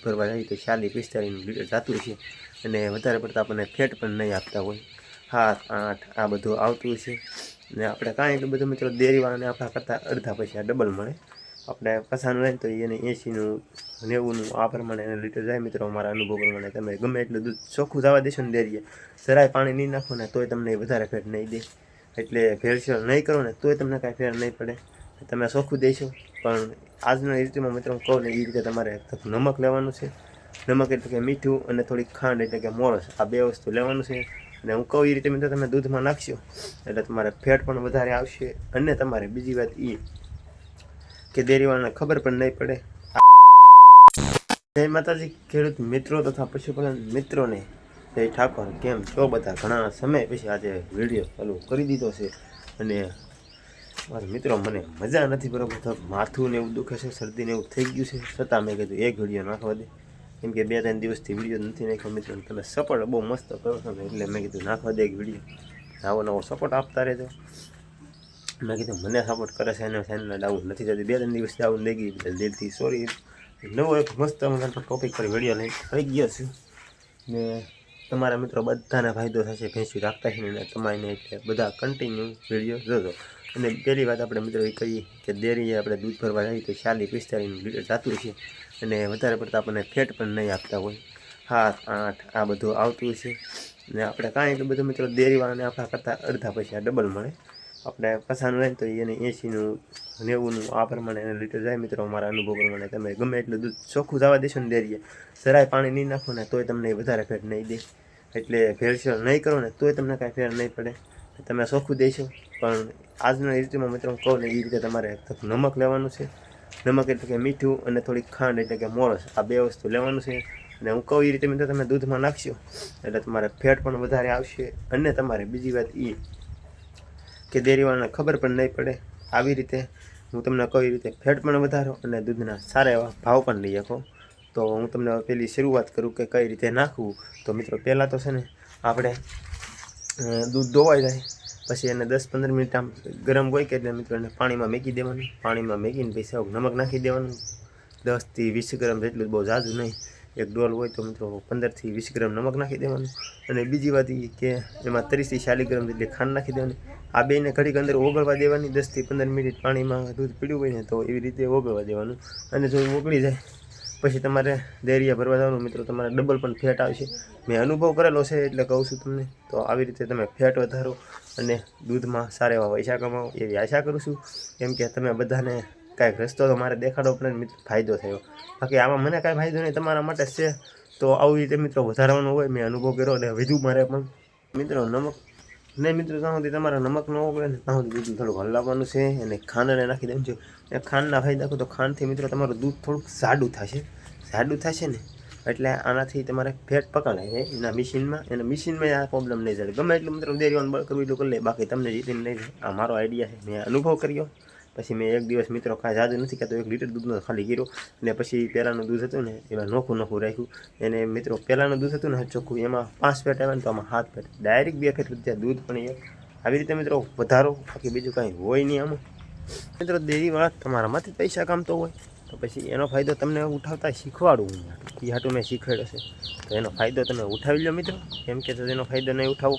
દૂધ ભરવા જઈએ તો ચાલીસ પિસ્તાલીસનું લીટર જાતું છે અને વધારે પડતા આપણને ફેટ પણ નહીં આપતા હોય. સાત આઠ, આ બધું આવતું છે ને આપણે કાંઈ એટલું બધું મિત્રો દેરીવાળાને આપણા કરતાં અડધા પૈસા ડબલ મળે. આપણે પસાનું લઈને તો એને એંશીનું નેવુંનું આ પ્રમાણે એને લીટર જાય. મિત્રો, અમારા અનુભવ પ્રમાણે તમે ગમે એટલું દૂધ ચોખ્ખું જવા દેશો ને ડેરીએ, જરાય પાણી નહીં નાખો ને તોય તમને વધારે ફેટ નહીં દે. એટલે ભેળસેળ નહીં કરો ને તોય તમને કાંઈ ફેર નહીં પડે. તમે ચોખ્ખું દેશો, પણ આજના રીતમાં મિત્રો હું કહું ને, એ રીતે તમારે નમક લેવાનું છે. નમક એટલે કે મીઠું અને થોડીક ખાંડ એટલે કે મોરસ, આ બે વસ્તુ લેવાનું છે. અને હું કહું એ રીતે મિત્રો તમે દૂધમાં નાખશો એટલે તમારે ફેટ પણ વધારે આવશે અને તમારે બીજી વાત એ કે ડેરીવાળાને ખબર પણ નહીં પડે. જય માતાજી, ખેડૂત મિત્રો તથા પશુપાલન મિત્રોને જય ઠાકોર, કેમ છો બધા? ઘણા સમય પછી આજે વીડિયો ચાલુ કરી દીધો છે અને મારા મિત્રો, મને મજા નથી બરોબર તો માથું ને એવું દુખે છે, શરદી ને એવું થઈ ગયું છે. છતાં મેં કીધું, એક વીડિયો નાખવા દે. કેમ કે બે ત્રણ દિવસથી વીડિયો નથી નાખ્યો મિત્રો. તમે સપોર્ટ બહુ મસ્ત કરો છો ને, એટલે મેં કીધું, નાખવા દે એક વીડિયો નવો નવો સપોર્ટ આપતા રહેજો. મેં કીધું, મને સપોર્ટ કરે છે, એને ચેનલને ડાઉન નથી થતી. બે ત્રણ દિવસ ડાઉન લઈ ગઈ દિલથી સોરી નવો એક મસ્ત ટોપિક પર વીડિયો લઈ થઈ ગયો છું. ને તમારા મિત્રો બધાને ફાયદો થશે, ભેંસી રાખતા છે ને તમારીને એટલે બધા કન્ટિન્યુ વીડિયો જોજો. અને પહેલી વાત આપણે મિત્રો એ કહીએ કે ડેરીએ આપણે દૂધ ભરવા જઈએ તો ચાલી પિસ્તાલીસનું લીટર જતું છે અને વધારે પડતા આપણને ફેટ પણ નહીં આપતા હોય. સાત આઠ, આ બધું આવતું છે ને આપણે કાંઈ એટલું બધું મિત્રો ડેરીવાળાને આપણા કરતાં અડધા પૈસા ડબલ મળે. આપણે પસાનું લઈને તો એને એંશીનું, નેવુંનું, આ પ્રમાણે એને લીટર જાય મિત્રો અમારા અનુભવ પ્રમાણે. તમે ગમે એટલું દૂધ ચોખ્ખું જવા દેશો ને ડેરીએ, જરાય પાણી નહીં નાખો ને તોય તમને વધારે ફેટ નહીં દે. એટલે ભેળસેળ નહીં કરો ને તોય તમને કાંઈ ફેર નહીં પડે. તમે ચોખ્ખું દેશો, પણ આજના રીતમાં મિત્રો હું કહું ને એ રીતે તમારે નમક લેવાનું છે. નમક એટલે કે મીઠું અને થોડીક ખાંડ એટલે કે મોરસ આ બે વસ્તુ લેવાનું છે. અને હું કહું એ રીતે મિત્રો તમે દૂધમાં નાખશો એટલે તમારે ફેટ પણ વધારે આવશે અને તમારે બીજી વાત એ કે ડેરીવાળાને ખબર પણ નહીં પડે. આવી રીતે હું તમને કહું એ રીતે ફેટ પણ વધારો અને દૂધના સારા એવા ભાવ પણ લઈ શકો. તો હું તમને પહેલી શરૂઆત કરું કે કઈ રીતે નાખવું. તો મિત્રો પહેલાં તો છે ને, આપણે દૂધ ધોવાઈ જાય. પછી એને દસ પંદર મિનિટ આમ ગરમ હોય કે એટલે મિત્રો એને પાણીમાં મેકી દેવાનું. પાણીમાં મેકીને પછી સાવ નમક નાખી દેવાનું. દસથી વીસ ગ્રામ જેટલું બહુ ઝાઝું નહીં. એક ડોલ હોય તો મિત્રો પંદરથી વીસ ગ્રામ નમક નાખી દેવાનું. અને બીજી વાત એ કે એમાં ત્રીસથી ચાલીસ ગ્રામ જેટલી ખાંડ નાખી દેવાની. આ બેને ઘડીક અંદર ઓગળવા દેવાની. દસથી પંદર મિનિટ પાણીમાં દૂધ પીડ્યું હોય ને તો એવી રીતે ઓગળવા દેવાનું. અને જો ઓગળી જાય પછી તમારે દેરિયા ભરવા જવાનું, મિત્રો, તમારે ડબલ પણ ફેટ આવશે. મેં અનુભવ કરેલો છે, એટલે કહું છું તમને. તો આવી રીતે તમે ફેટ વધારો અને દૂધમાં સારા એવા પૈસા કમાવો, એવી આશા કરું છું. કેમ કે તમે બધાને કાંઈક રસ્તો તો મારે દેખાડો પણ ફાયદો થયો. બાકી આમાં મને કાંઈ ફાયદો નહીં, તમારા માટે છે. તો આવી રીતે, મિત્રો, વધારવાનું હોય, મેં અનુભવ કર્યો અને વધુ મારે પણ. મિત્રો, નમક નહીં મિત્રો ત્યાં સુધી તમારા નમક ન ઓગળે ને ત્યાં સુધી દૂધ થોડુંક હલાવવાનું છે અને ખાંડને નાખી છે. એ ખાંડના ફાયદા કહો તો ખાંડથી મિત્રો તમારું દૂધ થોડુંક જાડું થશે. જાડું થશે ને એટલે આનાથી તમારે ફેટ પકડાય છે એના મિશીનમાં. એના મિશીનમાં આ પ્રોબ્લેમ નહીં જાય ગમે એટલું મિત્રો દેરીવાનું બળ કરવું એટલું કરી લે. બાકી તમને જીતીને નહીં જાય આ મારો આઈડિયા છે. મેં અનુભવ કર્યો. પછી મેં એક દિવસ મિત્રો કાંઈ જાદુ નથી કહેતો એક લીટર દૂધનો ખાલી ગીરો અને પછી પહેલાંનું દૂધ હતું ને, એમાં નોખું નોખું રાખ્યું. એને મિત્રો પહેલાંનું દૂધ હતું ને ચોખ્ખું, એમાં પાંચ પેટ આવે ને તો આમાં હાથ પેટ. ડાયરેક્ટ બે ફેટ વધી દૂધ પણ એક. આવી રીતે મિત્રો વધારો, બાકી બીજું કાંઈ હોય નહીં આમાં. મિત્રો ડેરીવાળા તમારામાંથી પૈસા કામતો હોય, તો પછી એનો ફાયદો તમને ઉઠાવતા શીખવાડું હું. એ હાટું મેં શીખવાડ્યો છે. તો એનો ફાયદો તમે ઉઠાવી લો મિત્રો. કેમ કે એનો ફાયદો નહીં ઉઠાવો,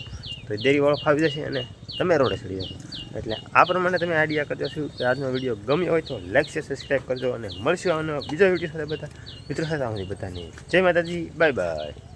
તો દેરીવાળો ફાવી જશે અને તમે રોડે ચડી જશો એટલે આ પ્રમાણે તમે આઈડિયા કરજો છું કે આજનો વીડિયો ગમ્યો હોય તો લાઈક છે, સબસ્ક્રાઈબ કરજો અને મળશું આવવાનો બીજો વીડિયો સાથે બધા મિત્રો સાથે આવવાની બધાની. જય માતાજી, બાય બાય.